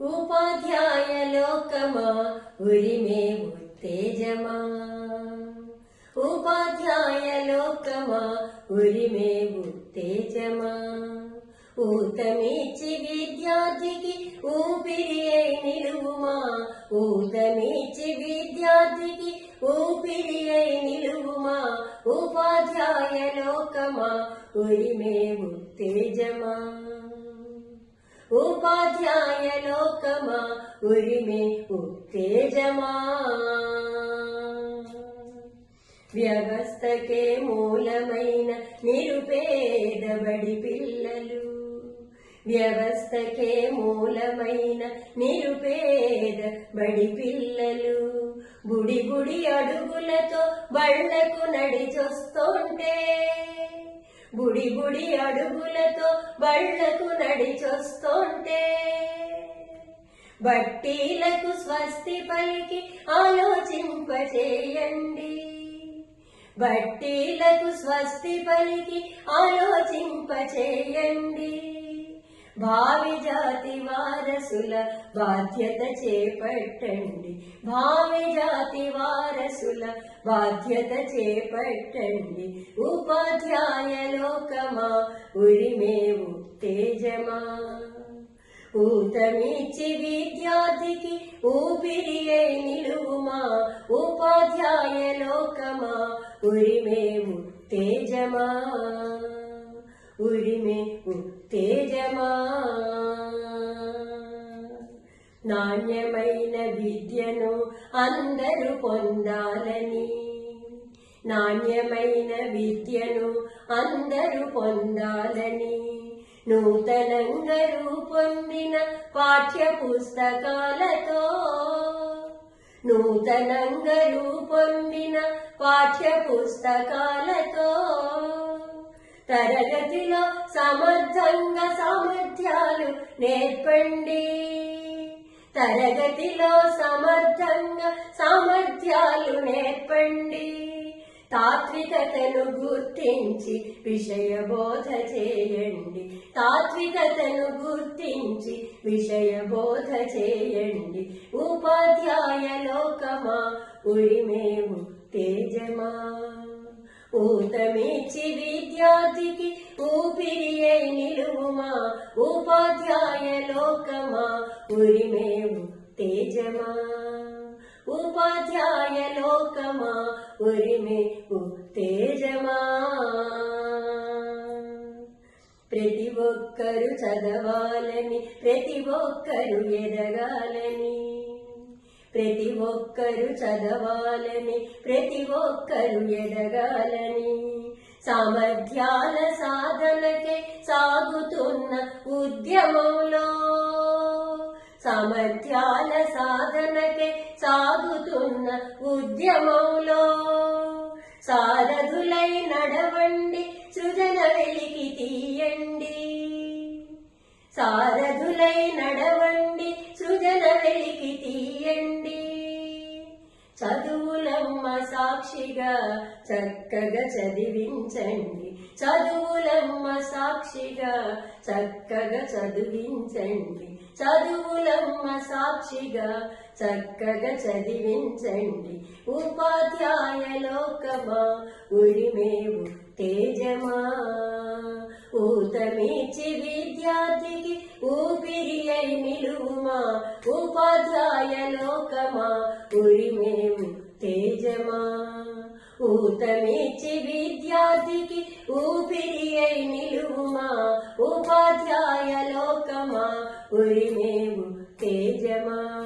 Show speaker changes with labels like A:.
A: ఉపాధ్యాయ లోకమా? ఉరిమే ఉత్తేజమా? ఉపాధ్యాయ లోకమా? ఉరిమే ఉత్తేజమా? ఊతమిచ్చి విద్యార్థికి ఊపిరి అయి నిలువుమా? ఊతమిచ్చి విద్యార్థికి ఊపిరి అయి నిలువుమా? ఉపాధ్యాయ లోకమా? ఉరిమే ఉత్తేజమా? ఉపాధ్యాయ లోకమా ఉరిమే ఉత్తేజమా. వ్యవస్థకే మూలమైన నిరుపేదబడి పిల్లలు. వ్యవస్థకే మూలమైన నిరుపేద బడి పిల్లలు. గుడి గుడి అడుగులతో బళ్ళకు నడిచొస్తుంటే గుడి గుడి అడుగులతో బళ్ళకు నడిచొస్తుంటే బట్టీలకు స్వస్తి పలికి ఆలోచింపచేయండి. బట్టీలకు స్వస్తి పలికి ఆలోచింపచేయండి. భావి జాతి వారసుల బాధ్యత చేపట్టండి. భావి జాతి వారసుల బాధ్యత చేపట్టండి. ఉపాధ్యాయ లోకమా ఉరిమేవు తేజమా ఊతమిచ్చి విద్యార్థికి ఊపిరి అయి నిలువుమా? ఉపాధ్యాయ లోకమా ఉరిమేవు తేజమా ఉరిమే ఉత్తేజమా? నాణ్యమైన విద్యను అందరూ పొందాలని. నాణ్యమైన విద్యను అందరూ పొందాలని. నూతనంగా రూపొందిన పాఠ్య పుస్తకాలతో నూతనంగా రూపొందిన పాఠ్య పుస్తకాలతో తరగతిలో సమర్థంగా సామర్థ్యాలు నేర్పండి. తరగతిలో సమర్థంగా సామర్థ్యాలు నేర్పండి. తాత్వికతను గుర్తించి విషయ బోధ చేయండి. తాత్వికతను గుర్తించి విషయ బోధ చేయండి. ఉపాధ్యాయ లోకమా? ఉరిమేము తేజమా? ఊతమిచ్చి విద్యార్థికి ఊపిరి అయి నిలువుమా? ఉపాధ్యాయ లోకమా? ఉరిమేము తేజమా? ఉపాధ్యాయ లోకమా? ఉరిమే ఉత్తేజమా ప్రతి ఒక్కరు చదవాలని ప్రతి ఒక్కరు ఎదగాలని ప్రతి ఒక్కరు చదవాలని ప్రతి ఒక్కరు ఎదగాలని సామర్థ్యాల సాధనకే సాగుతున్న ఉద్యమంలో సామర్థ్యాల సాధనకే సాగుతున్న ఉద్యమంలో సారథులై నడవండి సృజన వెలికి తీయండి. సారథులై నడవండి సృజన వెలికి తీయండి. చదువులమ్మ సాక్షిగా చక్కగా చదివించండి. చదువులమ్మ సాక్షిగా చక్కగా చదివించండి. చదువులమ్మ సాక్షిగా చక్కగా చదివించండి. ఉపాధ్యాయ లోకమా ఉరిమేవు తేజమా? ఊతమిచ్చి విద్యార్థికి ఊపిరి అయి నిలువుమా? ఉపాధ్యాయ లోకమా ఉరిమేవు తేజమా? ఊతమిచ్చి విద్యార్థికి ఊపిరి అయి నిలువుమా? ఉపాధ్యాయ లోకమా? ఉరిమేము తేజమా?